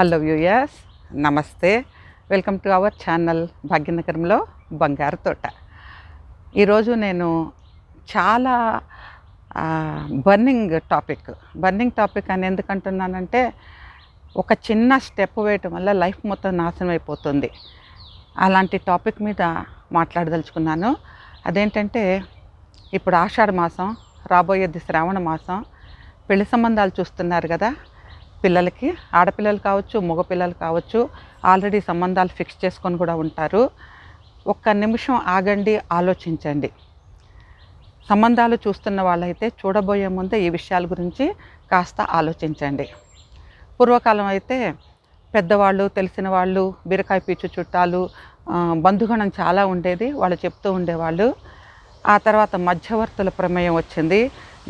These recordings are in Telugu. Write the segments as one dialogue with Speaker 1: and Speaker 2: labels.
Speaker 1: హలో వ్యూయర్స్ నమస్తే వెల్కమ్ టు అవర్ ఛానల్ భాగ్యనగరంలో బంగారు తోట ఈరోజు నేను చాలా బర్నింగ్ టాపిక్ బర్నింగ్ టాపిక్ అని ఎందుకంటున్నానంటే ఒక చిన్న స్టెప్ వేయటం వల్ల లైఫ్ మొత్తం నాశనం అయిపోతుంది. అలాంటి టాపిక్ మీద మాట్లాడదలుచుకున్నాను. అదేంటంటే ఇప్పుడు ఆషాఢ మాసం రాబోయేది శ్రావణ మాసం పెళ్ళి సంబంధాలు చూస్తున్నారు కదా పిల్లలకి ఆడపిల్లలు కావచ్చు మగపిల్లలు కావచ్చు ఆల్రెడీ సంబంధాలు ఫిక్స్ చేసుకొని కూడా ఉంటారు. ఒక్క నిమిషం ఆగండి ఆలోచించండి. సంబంధాలు చూస్తున్న వాళ్ళైతే చూడబోయే ముందే ఈ విషయాల గురించి కాస్త ఆలోచించండి. పూర్వకాలం అయితే పెద్దవాళ్ళు తెలిసిన వాళ్ళు బీరకాయ పీచు చుట్టాలు బంధుగణం చాలా ఉండేది వాళ్ళు చెప్తూ ఉండేవాళ్ళు. ఆ తర్వాత మధ్యవర్తుల ప్రమేయం వచ్చింది.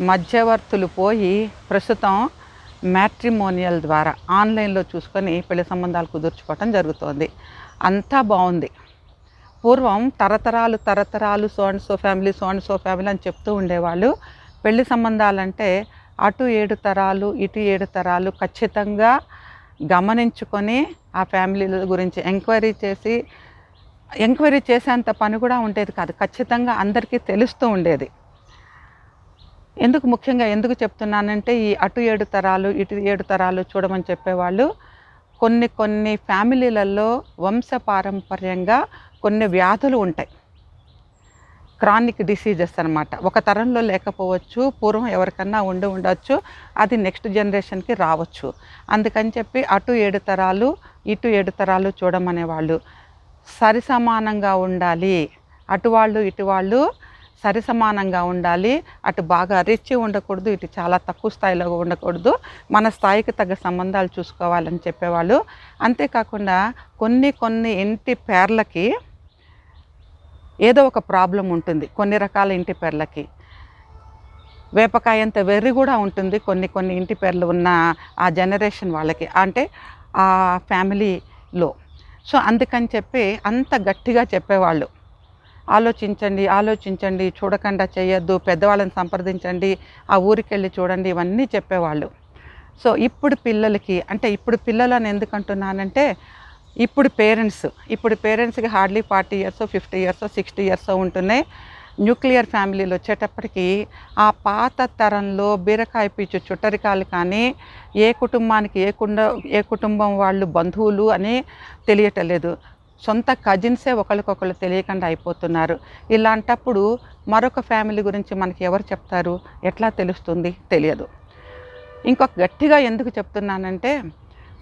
Speaker 1: మధ్యవర్తులు పోయి ప్రస్తుతం మ్యాట్రిమోనియల్ ద్వారా ఆన్లైన్లో చూసుకొని పెళ్ళి సంబంధాలు కుదుర్చుకోవటం జరుగుతోంది. అంతా బాగుంది. పూర్వం తరతరాలు తరతరాలు so and so family so and so family అని చెప్తూ ఉండేవాళ్ళు. పెళ్ళి సంబంధాలంటే అటు ఏడు తరాలు ఇటు ఏడు తరాలు ఖచ్చితంగా గమనించుకొని ఆ ఫ్యామిలీల గురించి ఎంక్వైరీ చేసి ఎంక్వైరీ చేసేంత పని కూడా ఉండేది కాదు. ఖచ్చితంగా అందరికీ తెలుస్తూ ఉండేది. ఎందుకు ముఖ్యంగా ఎందుకు చెప్తున్నానంటే ఈ అటు ఏడు తరాలు ఇటు ఏడు తరాలు చూడమని చెప్పేవాళ్ళు కొన్ని కొన్ని ఫ్యామిలీలలో వంశపారంపర్యంగా కొన్ని వ్యాధులు ఉంటాయి. క్రానిక్ డిసీజెస్ అనమాట ఒక తరంలో లేకపోవచ్చు పూర్వం ఎవరికన్నా ఉండి ఉండొచ్చు అది నెక్స్ట్ జనరేషన్కి రావచ్చు. అందుకని చెప్పి అటు ఏడు తరాలు ఇటు ఏడు తరాలు చూడమనేవాళ్ళు. సరిసమానంగా ఉండాలి. అటు వాళ్ళు సరిసమానంగా సరి సమానంగా ఉండాలి. అటు బాగా రిచ్ ఉండకూడదు ఇటు చాలా తక్కువ స్థాయిలో ఉండకూడదు. మన స్థాయికి తగ్గ సంబంధాలు చూసుకోవాలని చెప్పేవాళ్ళు. అంతేకాకుండా కొన్ని కొన్ని ఇంటి పేర్లకి ఏదో ఒక ప్రాబ్లం ఉంటుంది. కొన్ని రకాల ఇంటి పేర్లకి. వేపకాయంత వెర్రి కూడా ఉంటుంది కొన్ని కొన్ని ఇంటి పేర్లు ఉన్న ఆ జనరేషన్ వాళ్ళకి. అంటే ఆ ఫ్యామిలీలో. సో అందుకని చెప్పి అంత గట్టిగా చెప్పేవాళ్ళు. ఆలోచించండి ఆలోచించండి చూడకుండా చేయొద్దు పెద్దవాళ్ళని సంప్రదించండి ఆ ఊరికి వెళ్ళి చూడండి ఇవన్నీ చెప్పేవాళ్ళు. సో ఇప్పుడు పిల్లలకి అంటే ఇప్పుడు పిల్లలు అని ఎందుకంటున్నానంటే ఇప్పుడు పేరెంట్స్ ఇప్పుడు పేరెంట్స్కి hardly forty years fifty years sixty years ఉంటున్నాయి. న్యూక్లియర్ ఫ్యామిలీలు వచ్చేటప్పటికి ఆ పాత తరంలో బీరకాయ పీచు చుట్టరికాలు కానీ ఏ కుటుంబానికి ఏ కుండ ఏ కుటుంబం వాళ్ళు బంధువులు అని తెలియటలేదు సొంత కజిన్సే ఒకరికొకరు తెలియకుండా అయిపోతున్నారు. ఇలాంటప్పుడు మరొక ఫ్యామిలీ గురించి మనకి ఎవరు చెప్తారు? ఎట్లా తెలుస్తుంది? తెలియదు. ఇంకొక గట్టిగా ఎందుకు చెప్తున్నానంటే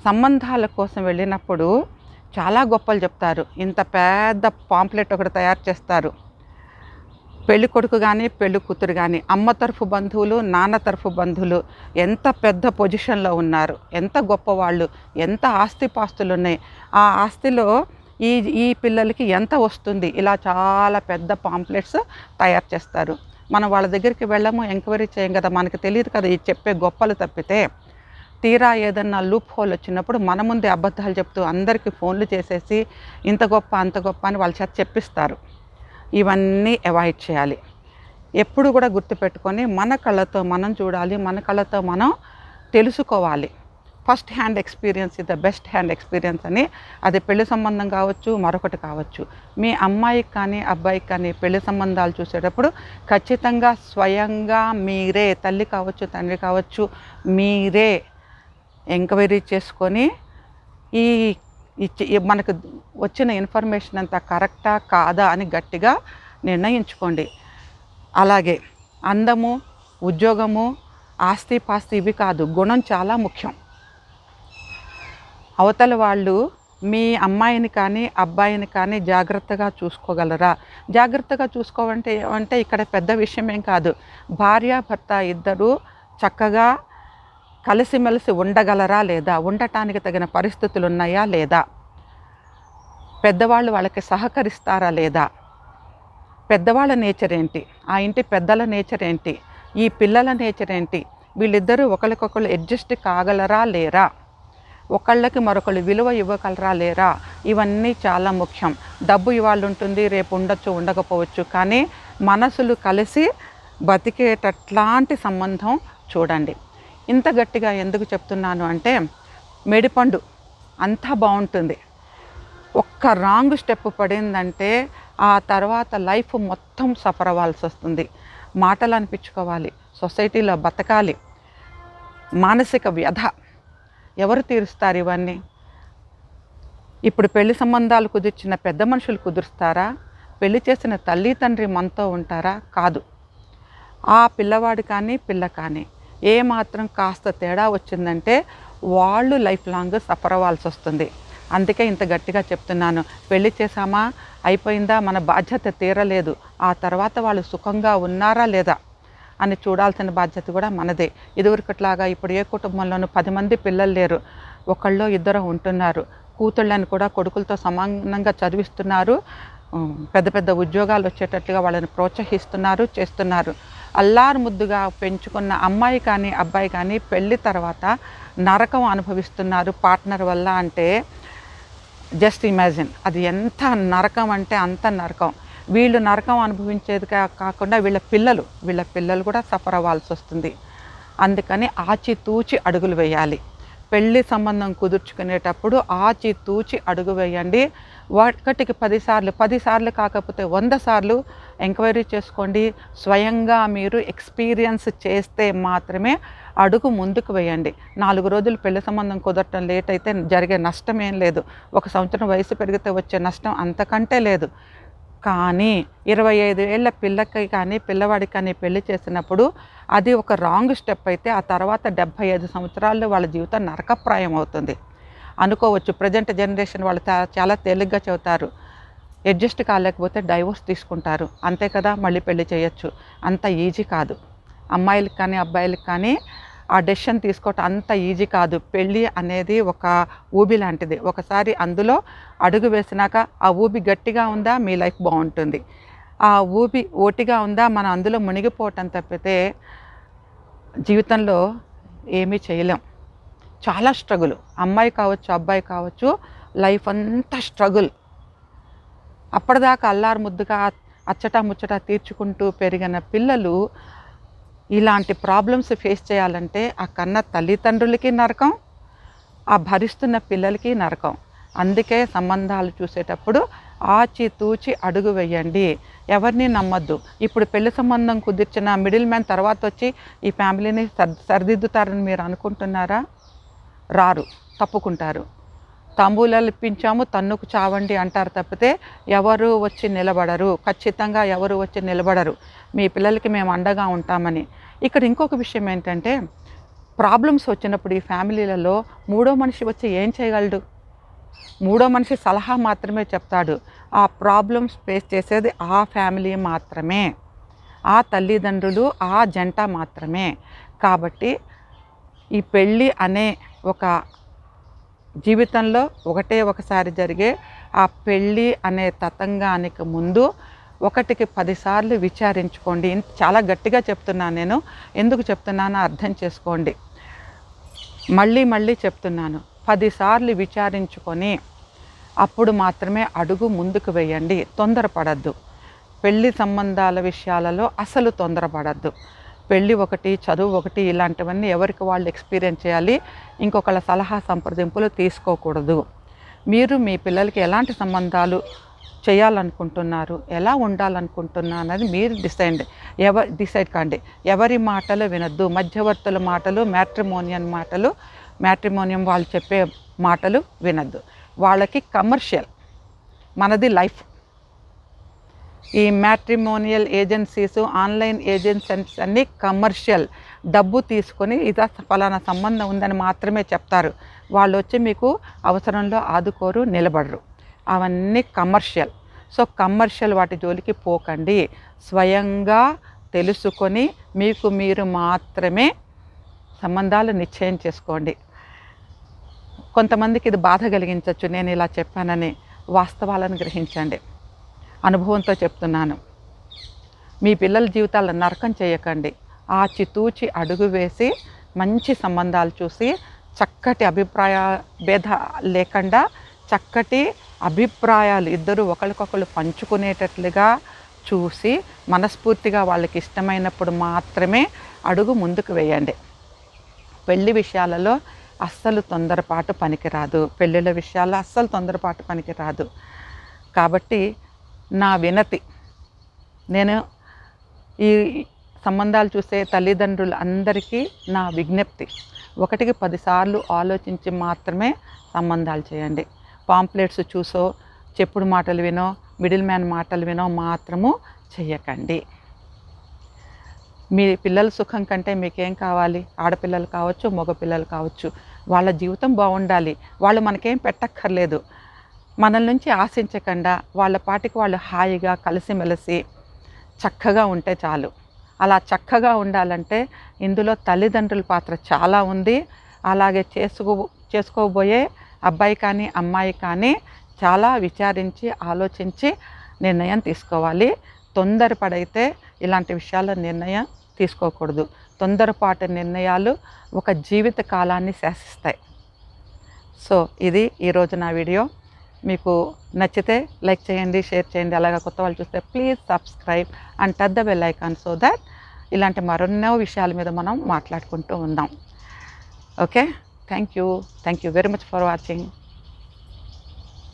Speaker 1: సంబంధాల కోసం వెళ్ళినప్పుడు చాలా గొప్పలు చెప్తారు. ఇంత పెద్ద పాంప్లెట్ ఒకటి తయారు చేస్తారు. పెళ్ళి కొడుకు కానీ పెళ్ళి కూతురు కానీ అమ్మ తరఫు బంధువులు నాన్న తరఫు బంధువులు ఎంత పెద్ద పొజిషన్లో ఉన్నారు? ఎంత గొప్పవాళ్ళు? ఎంత ఆస్తిపాస్తులు ఉన్నాయి ఆ ఆస్తిలో ఈ ఈ పిల్లలకి ఎంత వస్తుంది? ఇలా చాలా పెద్ద పాంప్లెట్స్ తయారు చేస్తారు. మనం వాళ్ళ దగ్గరికి వెళ్ళము ఎంక్వైరీ చేయం కదా మనకి తెలియదు కదా ఈ చెప్పే గొప్పలు తప్పితే. తీరా ఏదన్నా లూప్ హోల్ వచ్చినప్పుడు మన ముందే అబద్ధాలు చెప్తూ అందరికీ ఫోన్లు చేసేసి ఇంత గొప్ప అంత గొప్ప అని వాళ్ళ చేత చెప్పిస్తారు. ఇవన్నీ అవాయిడ్ చేయాలి. ఎప్పుడు కూడా గుర్తుపెట్టుకొని మన కళ్ళతో మనం చూడాలి మన కళ్ళతో మనం తెలుసుకోవాలి. ఫస్ట్ హ్యాండ్ ఎక్స్పీరియన్స్ ఇది ద బెస్ట్ హ్యాండ్ ఎక్స్పీరియన్స్ అని. అది పెళ్ళి సంబంధం కావచ్చు మరొకటి కావచ్చు. మీ అమ్మాయికి కానీ అబ్బాయికి కానీ పెళ్ళి సంబంధాలు చూసేటప్పుడు ఖచ్చితంగా స్వయంగా మీరే తల్లి కావచ్చు తండ్రి కావచ్చు మీరే ఎంక్వైరీ చేసుకొని ఈ ఇచ్చి ఈ మనకు వచ్చిన ఇన్ఫర్మేషన్ అంతా కరెక్టా కాదా అని గట్టిగా నిర్ణయించుకోండి. అలాగే అందము ఉద్యోగము ఆస్తి పాస్తి ఇవి కాదు గుణం చాలా ముఖ్యం. అవతల వాళ్ళు మీ అమ్మాయిని కానీ అబ్బాయిని కానీ జాగ్రత్తగా చూసుకోగలరా? జాగ్రత్తగా చూసుకోవంటే అంటే ఇక్కడ పెద్ద విషయం ఏం కాదు. భార్య భర్త ఇద్దరు చక్కగా కలిసిమెలిసి ఉండగలరా లేదా? ఉండటానికి తగిన పరిస్థితులు ఉన్నాయా లేదా? పెద్దవాళ్ళు వాళ్ళకి సహకరిస్తారా లేదా? పెద్దవాళ్ళ నేచర్ ఏంటి? ఆ ఇంటి పెద్దల నేచర్ ఏంటి? ఈ పిల్లల నేచర్ ఏంటి? వీళ్ళిద్దరూ ఒకరికొకరు అడ్జస్ట్ కాగలరా లేరా? ఒకళ్ళకి మరొకళ్ళు విలువ ఇవ్వగలరా లేరా ఇవన్నీ చాలా ముఖ్యం. డబ్బు ఇవాళ ఉంటుంది రేపు ఉండొచ్చు ఉండకపోవచ్చు. కానీ మనసులు కలిసి బతికేటట్లాంటి సంబంధం చూడండి. ఇంత గట్టిగా ఎందుకు చెప్తున్నాను అంటే మెడిపండు అంతా బాగుంటుంది. ఒక్క రాంగ్ స్టెప్ పడిందంటే ఆ తర్వాత లైఫ్ మొత్తం సఫర్ అవ్వాల్సి వస్తుంది. మాటలు అనిపించుకోవాలి సొసైటీలో బతకాలి. మానసిక వ్యధ. ఎవరు తీరుస్తారు ఇవన్నీ? ఇప్పుడు పెళ్ళి సంబంధాలు కుదిర్చిన పెద్ద మనుషులు కుదురుస్తారా? పెళ్ళి చేసిన తల్లి తండ్రి మనతో ఉంటారా? కాదు. ఆ పిల్లవాడు కానీ పిల్ల కానీ ఏ మాత్రం కాస్త తేడా వచ్చిందంటే వాళ్ళు లైఫ్ లాంగ్ సఫర్ అవ్వాల్సి వస్తుంది. అందుకే ఇంత గట్టిగా చెప్తున్నాను. పెళ్ళి చేసామా అయిపోయిందా? మన బాధ్యత తీరలేదు. ఆ తర్వాత వాళ్ళు సుఖంగా ఉన్నారా లేదా? అని చూడాల్సిన బాధ్యత కూడా మనదే. ఇదివరకట్లాగా ఇప్పుడు ఏ కుటుంబంలోనూ పది మంది పిల్లలు లేరు. ఒకళ్ళు ఇద్దరు ఉంటున్నారు. కూతుళ్ళని కూడా కొడుకులతో సమానంగా చదివిస్తున్నారు. పెద్ద పెద్ద ఉద్యోగాలు వచ్చేటట్లుగా వాళ్ళని ప్రోత్సహిస్తున్నారు చేస్తున్నారు. అల్లారు ముద్దుగా పెంచుకున్న అమ్మాయి కానీ అబ్బాయి కానీ పెళ్ళి తర్వాత నరకం అనుభవిస్తున్నారు పార్ట్నర్ వల్ల అంటే జస్ట్ ఇమాజిన్. అది ఎంత నరకం అంటే అంత నరకం. వీళ్ళు నరకం అనుభవించేది కా- కాకుండా వీళ్ళ పిల్లలు వీళ్ళ పిల్లలు కూడా సఫర్ అవ్వాల్సి వస్తుంది. అందుకని ఆచితూచి అడుగులు వేయాలి. పెళ్ళి సంబంధం కుదుర్చుకునేటప్పుడు ఆచితూచి అడుగు వేయండి. ఒకటికి పదిసార్లు పదిసార్లు కాకపోతే వంద సార్లు ఎంక్వైరీ చేసుకోండి. స్వయంగా మీరు ఎక్స్పీరియన్స్ చేస్తే మాత్రమే అడుగు ముందుకు వేయండి. నాలుగు రోజులు పెళ్ళి సంబంధం కుదరటం లేట్ అయితే జరిగే నష్టం ఏం లేదు. ఒక సంవత్సరం వయసు పెరిగితే వచ్చే నష్టం అంతకంటే లేదు. కానీ ఇరవై ఐదు ఏళ్ళ పిల్లకి కానీ పిల్లవాడికి కానీ పెళ్ళి చేసినప్పుడు అది ఒక రాంగ్ స్టెప్ అయితే ఆ తర్వాత డెబ్భై ఐదు సంవత్సరాల్లో వాళ్ళ జీవితం నరకప్రాయం అవుతుంది. అనుకోవచ్చు ప్రజెంట్ జనరేషన్ వాళ్ళు చాలా తేలిగ్గా చెబుతారు. అడ్జస్ట్ కాలేకపోతే డైవోర్స్ తీసుకుంటారు. అంతే కదా మళ్ళీ పెళ్ళి చేయొచ్చు. అంత ఈజీ కాదు. అమ్మాయిలకు కానీ అబ్బాయిలకు కానీ ఆ డెసిషన్ తీసుకోవటం అంత ఈజీ కాదు. పెళ్ళి అనేది ఒక ఊబి లాంటిది. ఒకసారి అందులో అడుగు వేసినాక ఆ ఊబి గట్టిగా ఉందా? మీ లైఫ్ బాగుంటుంది. ఆ ఊబి ఓటిగా ఉందా? మనం అందులో మునిగిపోవటం తప్పితే జీవితంలో ఏమీ చేయలేం. చాలా స్ట్రగుల్ అమ్మాయి కావచ్చు అబ్బాయి కావచ్చు లైఫ్ అంతా స్ట్రగుల్ అప్పటిదాకా అల్లారు ముద్దుగా అచ్చట ముచ్చట తీర్చుకుంటూ పెరిగిన పిల్లలు ఇలాంటి ప్రాబ్లమ్స్ ఫేస్ చేయాలంటే ఆ కన్న తల్లిదండ్రులకి నరకం ఆ భరిస్తున్న పిల్లలకి నరకం. అందుకే సంబంధాలు చూసేటప్పుడు ఆచితూచి అడుగు వేయండి. ఎవరిని నమ్మద్దు. ఇప్పుడు పెళ్ళి సంబంధం కుదిర్చిన మిడిల్ మ్యాన్ తర్వాత వచ్చి ఈ ఫ్యామిలీని సర్ సరిదిద్దుతారని మీరు అనుకుంటున్నారా? రారు. తప్పుకుంటారు. తంబూలలు ఇప్పించాము తన్నుకు చావండి అంటారు తప్పితే ఎవరు వచ్చి నిలబడరు? ఖచ్చితంగా ఎవరు వచ్చి నిలబడరు? మీ పిల్లలకి మేము అండగా ఉంటామని. ఇక్కడ ఇంకొక విషయం ఏంటంటే ప్రాబ్లమ్స్ వచ్చినప్పుడు ఈ ఫ్యామిలీలలో మూడో మనిషి వచ్చి ఏం చేయగలడు? మూడో మనిషి సలహా మాత్రమే చెప్తాడు. ఆ ప్రాబ్లమ్స్ ఫేస్ చేసేది ఆ ఫ్యామిలీ మాత్రమే. ఆ తల్లిదండ్రులు ఆ జంట మాత్రమే. కాబట్టి ఈ పెళ్ళి అనే ఒక జీవితంలో ఒకటే ఒకసారి జరిగే ఆ పెళ్ళి అనే తతంగానికి ముందు ఒకటికి పదిసార్లు విచారించుకోండి. చాలా గట్టిగా చెప్తున్నాను నేను. ఎందుకు చెప్తున్నానో అర్థం చేసుకోండి. మళ్ళీ మళ్ళీ చెప్తున్నాను. పదిసార్లు విచారించుకొని అప్పుడు మాత్రమే అడుగు ముందుకు వేయండి. తొందరపడద్దు. పెళ్ళి సంబంధాల విషయాలలో అసలు తొందరపడద్దు. పెళ్ళి ఒకటి చదువు ఒకటి ఇలాంటివన్నీ ఎవరికి వాళ్ళు ఎక్స్పీరియన్స్ చేయాలి? ఇంకొకళ్ళ సలహా సంప్రదింపులు తీసుకోకూడదు. మీరు మీ పిల్లలకి ఎలాంటి సంబంధాలు చేయాలనుకుంటున్నారు ఎలా ఉండాలనుకుంటున్నారు అనేది మీరు డిసైడ్ ఎవ డిసైడ్ కాండి. ఎవరి మాటలు వినొద్దు. మధ్యవర్తుల మాటలు మ్యాట్రిమోనియన్ మాటలు మ్యాట్రిమోనియం వాళ్ళు చెప్పే మాటలు వినొద్దు. వాళ్ళకి కమర్షియల్ మనది లైఫ్. ఈ మ్యాట్రిమోనియల్ ఏజెన్సీస్ ఆన్లైన్ ఏజెన్సీస్ అన్నీ కమర్షియల్. డబ్బు తీసుకొని ఇదా ఫలానా సంబంధం ఉందని మాత్రమే చెప్తారు. వాళ్ళు వచ్చి మీకు అవసరంలో ఆదుకోరు నిలబడరు. అవన్నీ కమర్షియల్. సో కమర్షియల్ వాటి జోలికి పోకండి. స్వయంగా తెలుసుకొని మీకు మీరు మాత్రమే సంబంధాలు నిశ్చయం చేసుకోండి. కొంతమందికి ఇది బాధ కలిగించవచ్చు నేను ఇలా చెప్పానని వాస్తవాలను గ్రహించండి. అనుభవంతో చెప్తున్నాను. మీ పిల్లల జీవితాలను నరకం చేయకండి. ఆచితూచి అడుగు వేసి మంచి సంబంధాలు చూసి చక్కటి అభిప్రాయ భేద లేకుండా చక్కటి అభిప్రాయాలు ఇద్దరు ఒకరికొకరు పంచుకునేటట్లుగా చూసి మనస్ఫూర్తిగా వాళ్ళకి ఇష్టమైనప్పుడు మాత్రమే అడుగు ముందుకు వేయండి. పెళ్ళి విషయాలలో అస్సలు తొందరపాటు పనికిరాదు. పెళ్ళిళ్ళ విషయాల్లో అస్సలు తొందరపాటు పనికిరాదు. కాబట్టి నా వినతి నేను ఈ సంబంధాలు చూసే తల్లిదండ్రులు అందరికీ నా విజ్ఞప్తి ఒకటికి పదిసార్లు ఆలోచించి మాత్రమే సంబంధాలు చేయండి. పాంప్లెట్స్ చూసో చెప్పుడు మాటలు వినో మిడిల్ మ్యాన్ మాటలు వినో మాత్రము చెయ్యకండి. మీ పిల్లల సుఖం కంటే మీకేం కావాలి? ఆడపిల్లలు కావచ్చు మగపిల్లలు కావచ్చు. వాళ్ళ జీవితం బాగుండాలి. వాళ్ళు మనకేం పెట్టక్కర్లేదు. మనల్ నుంచి ఆశించకుండా వాళ్ళ పాటికి వాళ్ళు హాయిగా కలిసిమెలిసి చక్కగా ఉంటే చాలు. అలా చక్కగా ఉండాలంటే ఇందులో తల్లిదండ్రుల పాత్ర చాలా ఉంది. అలాగే చేసుకో చేసుకోబోయే అబ్బాయి కానీ అమ్మాయి కానీ చాలా విచారించి ఆలోచించి నిర్ణయం తీసుకోవాలి. తొందరపడైతే ఇలాంటి విషయాల నిర్ణయం తీసుకోకూడదు. తొందరపాటు నిర్ణయాలు ఒక జీవిత కాలాన్ని శాసిస్తాయి. సో ఇది ఈరోజు నా వీడియో. మీకు నచ్చితే లైక్ చేయండి షేర్ చేయండి. అలాగే కొత్త వాళ్ళు చూస్తే please subscribe and touch the bell icon so that ఇలాంటి మరెన్నో విషయాల మీద మనం మాట్లాడుకుంటూ ఉందాం. Okay? Thank you. Thank you very much for watching.